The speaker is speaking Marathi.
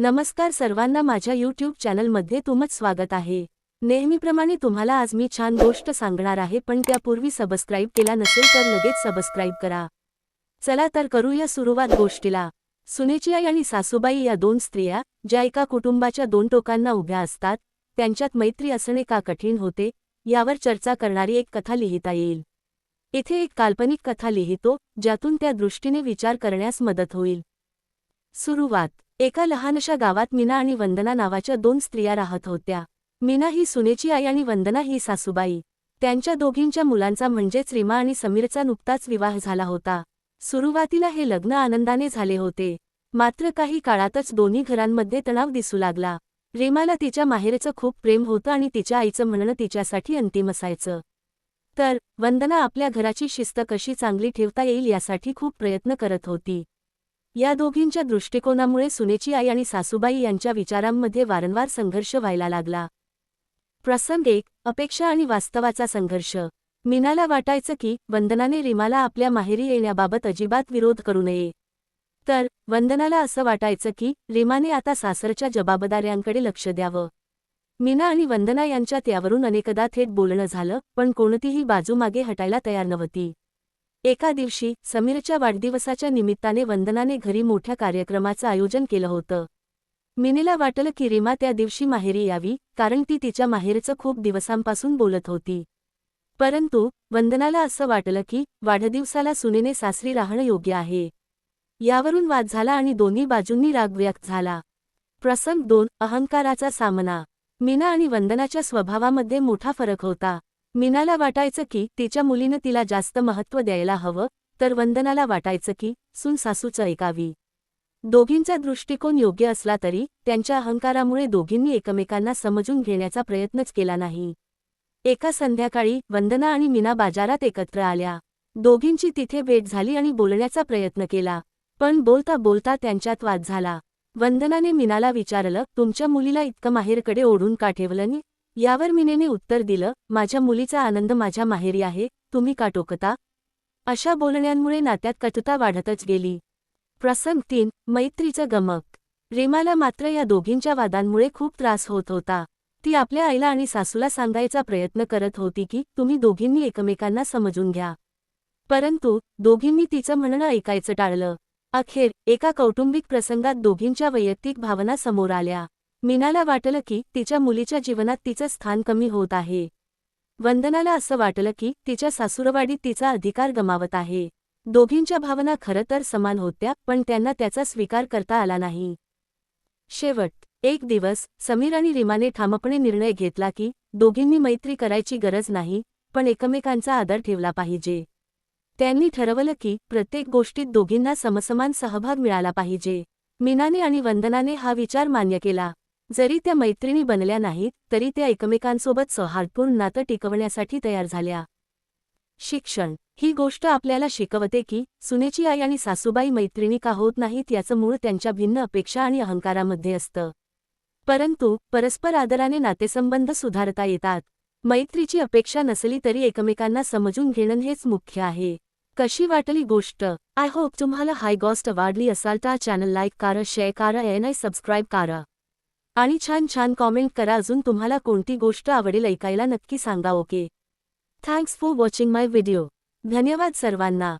नमस्कार सर्वांना माझ्या यूट्यूब चॅनलमध्ये तुमच स्वागत आहे. नेहमीप्रमाणे तुम्हाला आज मी छान गोष्ट सांगणार आहे पण त्यापूर्वी सबस्क्राईब केला नसेल तर लगेच सबस्क्राईब करा. चला तर करूया सुरुवात गोष्टीला. सुनेची आई आणि सासूबाई या दोन स्त्रिया ज्या एका कुटुंबाच्या दोन टोकांना उभ्या असतात त्यांच्यात मैत्री असणे का कठीण होते यावर चर्चा करणारी एक कथा लिहिता येईल. इथे एक काल्पनिक कथा लिहितो ज्यातून त्या दृष्टीने विचार करण्यास मदत होईल. सुरुवात. एका लहानशा गावात मीना आणि वंदना नावाच्या दोन स्त्रिया राहत होत्या. मीना ही सुनेची आई आणि वंदना ही सासूबाई. त्यांच्या दोघींच्या मुलांचा म्हणजेच रीमा आणि समीरचा नुकताच विवाह झाला होता. सुरुवातीला हे लग्न आनंदाने झाले होते. मात्र काही काळातच दोन्ही घरांमध्ये तणाव दिसू लागला. रीमाला तिच्या माहेरचं खूप प्रेम होतं आणि तिच्या आईचं म्हणणं तिच्यासाठी अंतिम असायचं. तर वंदना आपल्या घराची शिस्त कशी चांगली ठेवता येईल यासाठी खूप प्रयत्न करत होती. या दोघींच्या दृष्टिकोनामुळे सुनेची आई आणि सासूबाई यांच्या विचारांमध्ये वारंवार संघर्ष व्हायला लागला. प्रसंग एक अपेक्षा आणि वास्तवाचा संघर्ष. मीनाला वाटायचं की वंदनाने रीमाला आपल्या माहेरी येण्याबाबत अजिबात विरोध करू नये. तर वंदनाला असं वाटायचं की रीमाने आता सासरच्या जबाबदाऱ्यांकडे लक्ष द्यावं. मीना आणि वंदना यांच्यात यावरून अनेकदा थेट बोलणं झालं पण कोणतीही बाजू मागे हटायला तयार नव्हती. एका दिवशी समीरच्या वाढदिवसाच्या निमित्ताने वंदनाने घरी मोठ्या कार्यक्रमाचं आयोजन केलं होतं. मिनीला वाटलं की रीमा त्या दिवशी माहेरी यावी कारण ती तिच्या माहेरचं खूप दिवसांपासून बोलत होती. परंतु वंदनाला असं वाटलं की वाढदिवसाला सुनेने सासरी राहणं योग्य आहे. यावरून वाद झाला आणि दोन्ही बाजूंनी राग व्यक्त झाला. प्रसंग दोन अहंकाराचा सामना. मीना आणि वंदनाच्या स्वभावामध्ये मोठा फरक होता. मीनाला वाटायचं की तिच्या मुलीनं तिला जास्त महत्त्व द्यायला हवं तर वंदनाला वाटायचं की सून सासूचं ऐकावी. दोघींचा दृष्टिकोन योग्य असला तरी त्यांच्या अहंकारामुळे दोघींनी एकमेकांना समजून घेण्याचा प्रयत्नच केला नाही. एका संध्याकाळी वंदना आणि मीना बाजारात एकत्र आल्या. दोघींची तिथे भेट झाली आणि बोलण्याचा प्रयत्न केला पण बोलता बोलता त्यांच्यात वाद झाला. वंदनाने मीनाला विचारलं तुमच्या मुलीला इतकं माहेरकडे ओढून का ठेवलं यावर मिनेने उत्तर दिलं माझ्या मुलीचा आनंद माझ्या माहेरी आहे तुम्ही का टोकता? अशा बोलण्यांमुळे नात्यात कटुता वाढतच गेली. प्रसंग तीन मैत्रीचं गमक. रेमाला मात्र या दोघींच्या वादांमुळे खूप त्रास होत होता. ती आपल्या आईला आणि सासूला सांगायचा प्रयत्न करत होती की तुम्ही दोघींनी एकमेकांना समजून घ्या. परंतु दोघींनी तिचं म्हणणं ऐकायचं टाळलं. अखेर एका कौटुंबिक प्रसंगात दोघींच्या वैयक्तिक भावना समोर आल्या. मीनाला वाटलं की तिच्या मुलीच्या जीवनात तिचं स्थान कमी होत आहे. वंदनाला असं वाटलं की तिच्या सासुरवाडी तिचा अधिकार गमावत आहे. दोघींच्या भावना खरं तर समान होत्या पण त्यांना त्याचा स्वीकार करता आला नाही. शेवट एक दिवस समीर आणि रीमाने ठामपणे निर्णय घेतला की दोघींनी मैत्री करायची गरज नाही पण एकमेकांचा आदर ठेवला पाहिजे. त्यांनी ठरवलं की प्रत्येक गोष्टीत दोघींना समसमान सहभाग मिळाला पाहिजे. मीनाने आणि वंदनाने हा विचार मान्य केला. जरी त्या मैत्रिणी बनल्या नाहीत तरी त्या एकमेकांसोबत सौहार्दपूर्ण नातं टिकवण्यासाठी तयार झाल्या. शिक्षण ही गोष्ट आपल्याला शिकवते की सुनेची आई आणि सासूबाई मैत्रिणी का होत नाहीत याचं मूळ त्यांच्या भिन्न अपेक्षा आणि अहंकारामध्ये असतं. परंतु परस्पर आदराने नातेसंबंध सुधारता येतात. मैत्रीची अपेक्षा नसली तरी एकमेकांना समजून घेणं हेच मुख्य आहे. कशी वाटली गोष्ट? आय होप तुम्हाला हाय गोस्ट आवडली असाल तर चॅनल लाईक करा शेअर करा आय सबस्क्राईब करा. आणि छान छान कॉमेंट करा. अजून तुम्हाला कोणती गोष्ट आवडेल ऐकायला नक्की सांगा okay? Thanks for watching my video धन्यवाद सर्वांना.